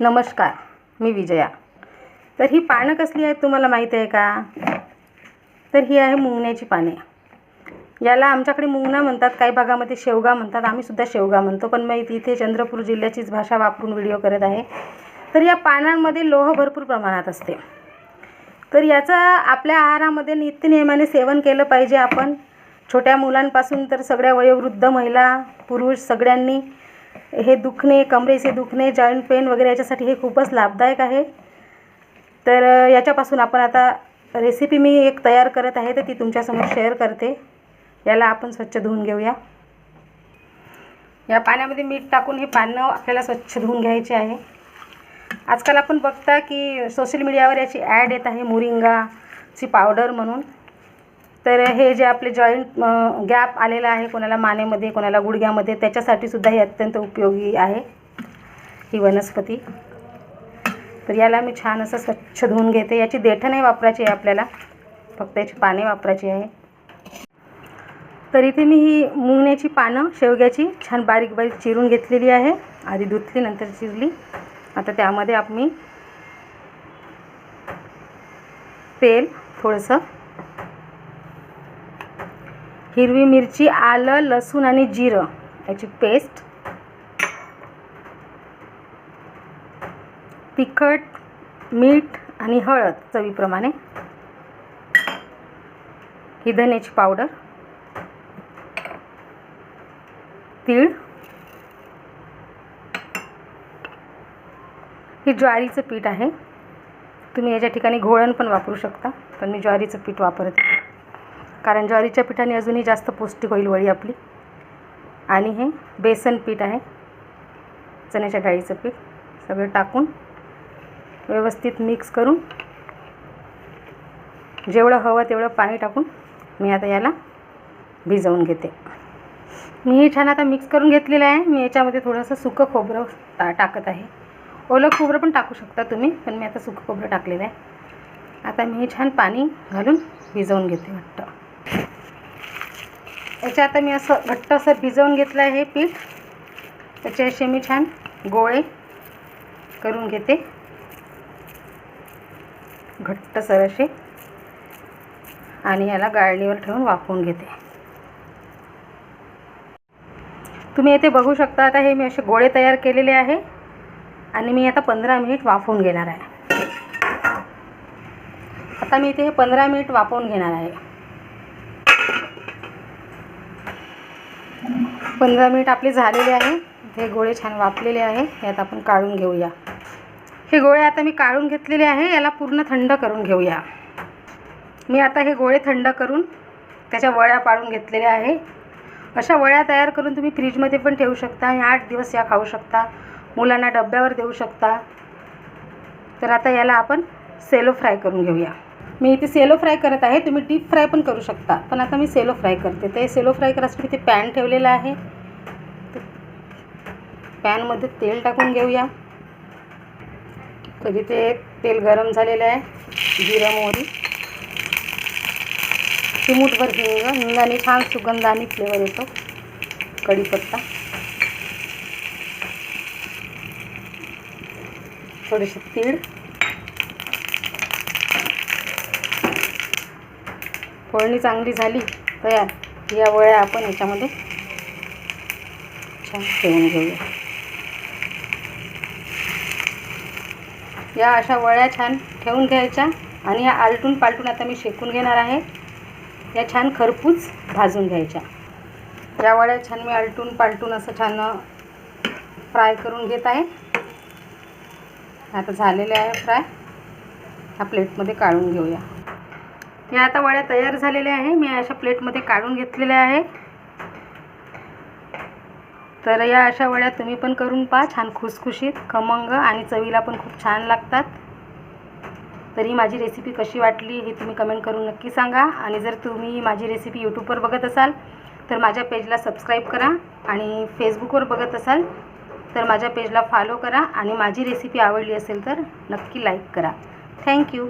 नमस्कार मी विजया. तर ही पानं कसली आहेत तुम्हाला माहीत आहे का? तर ही आहे मुंगण्याची पाने. याला आमच्याकडे मुंगणा म्हणतात काही भागामध्ये शेवगा म्हणतात आम्हीसुद्धा शेवगा म्हणतो पण मी इथे चंद्रपूर जिल्ह्याचीच भाषा वापरून व्हिडिओ करत आहे. तर या पानांमध्ये लोह भरपूर प्रमाणात असते. तर याचं आपल्या आहारामध्ये नित्यनियमाने सेवन केलं पाहिजे आपण. छोट्या मुलांपासून तर सगळ्या वयोवृद्ध महिला पुरुष सगळ्यांनी हे दुखणे कमरेचे दुखणे जॉईंट पेन वगैरे याच्यासाठी हे खूपच लाभदायक आहे. तर याच्यापासून आपण आता रेसिपी मी एक तयार करत आहे तर ती तुमच्यासमोर शेअर करते. याला आपण स्वच्छ धुवून घेऊया. या पाण्यामध्ये मीठ टाकून हे पानं आपल्याला स्वच्छ धुवून घ्यायचे आहे. आजकाल आपण बघता की सोशल मीडियावर याची ॲड येत आहे मोरिंगाची पावडर म्हणून. तर हे जे आपले जॉईंट गॅप आलेला आहे कोणाला मानेमध्ये कोणाला गुडघ्यामध्ये त्याच्यासाठी सुद्धा हे अत्यंत उपयोगी आहे ही वनस्पती. तर याला मी छान असं स्वच्छ धुवून घेते. याची देठं नाही वापरायची आहे आपल्याला. फक्त याची पाने वापरायची आहे. तर इथे मी ही मुंगण्याची पानं शेवग्याची छान बारीक बारीक चिरून घेतलेली आहे. आधी धुतली नंतर चिरली. आता त्यामध्ये आम्ही तेल थोडंसं हिरवी मिरची आलं लसूण आणि जिरं. याची पेस्ट तिखट मीठ आणि हळद चवीप्रमाणे. ही धन्याची पावडर तीळ. हे ज्वारीचं पीठ आहे. तुम्ही याच्या ठिकाणी घोळण पण वापरू शकता पण मी ज्वारीचं पीठ वापरते कारण ज्वारीच्या पिठाने अजूनही जास्त पौष्टिक होईल वळी आपली. आणि हे बेसन पीठ आहे. चण्याच्या डाळीचं पीठ सगळं टाकून व्यवस्थित मिक्स करून जेवढं हवं तेवढं पाणी टाकून मी आता याला भिजवून घेते. मी हे छान आता मिक्स करून घेतलेलं आहे. मी याच्यामध्ये थोडंसं सुकं खोबरं टा टाकत आहे. ओलं खोबरं पण टाकू शकता तुम्ही पण मी आता सुकं खोबरं टाकलेलं आहे. आता मी हे छान पाणी घालून भिजवून घेते वाटतं. याच्या आता मी असं घट्ट असं भिजवून घेतलं आहे हे पीठ. त्याचे असे मी छान गोळे करून घेते. घट्टसर असे. आणि याला गाळणीवर ठेवून वाफवून घेते. तुम्ही येथे बघू शकता आता हे मी असे गोळे तयार केलेले आहे. आणि मी आता पंधरा मिनिट वाफवून घेणार आहे. आता मी इथे हे पंधरा मिनिट वाफवून घेणार आहे. पंधरा मिनिट आपले झालेले आहे. हे गोळे छान वाफलेले आहे. यात आपण काढून घेऊया. हे गोळे आता मी काढून घेतलेले आहे. याला पूर्ण थंड करून घेऊया. मी आता हे गोळे थंड करून त्याच्या वळ्या पाडून घेतलेल्या आहे. अशा वळ्या तयार करून तुम्ही फ्रीजमध्ये पण ठेवू शकता आणि आठ दिवस या खाऊ शकता. मुलांना डब्यावर देऊ शकता. तर आता याला आपण सेलो फ्राय करून घेऊया. मी इथे सेलो फ्राय करत आहे तुम्ही डीप फ्राय पण करू शकता. पण आता मी सेलो फ्राय करते. ते सेलो फ्राय करायसाठी इथे पॅन ठेवलेला आहे. पॅनमध्ये तेल टाकून घेऊया. तर इथे तेल गरम झालेलं आहे. जिरा मोहरी. चिमूटभर हिंग हिंगाने छान सुगंध आणि फ्लेवर येतो. कढीपत्ता. थोडेसे तीळ. फोडणी चांगली झाली तयार. या वळ्या आपण याच्यामध्ये छान ठेवून घेऊया. या अशा वळ्या छान ठेवून घ्यायच्या आणि या आलटून पालटून आता मी शेकून घेणार आहे. या छान खरपूस भाजून घ्यायच्या. या वड्या छान मी आलटून पालटून असं छान फ्राय करून घेत आहे. आता झालेले आहे फ्राय ह्या प्लेटमध्ये काढून घेऊया. या आता वड्या तयार झालेल्या आहे. मी अशा प्लेटमध्ये काढून घेतलेल्या आहे. तर या अशा वड्या तुम्ही पण करून पहा छान खुसखुशीत खमंग आणि चवीला पण खूप छान लागतात. तरी माझी रेसिपी कशी वाटली हे तुम्ही कमेंट करून नक्की सांगा. आणि जर तुम्ही माझी रेसिपी यूट्यूबवर बघत असाल तर माझ्या पेजला सबस्क्राईब करा आणि फेसबुकवर बघत असाल तर माझ्या पेजला फॉलो करा. आणि माझी रेसिपी आवडली असेल तर नक्की लाईक करा. थँक्यू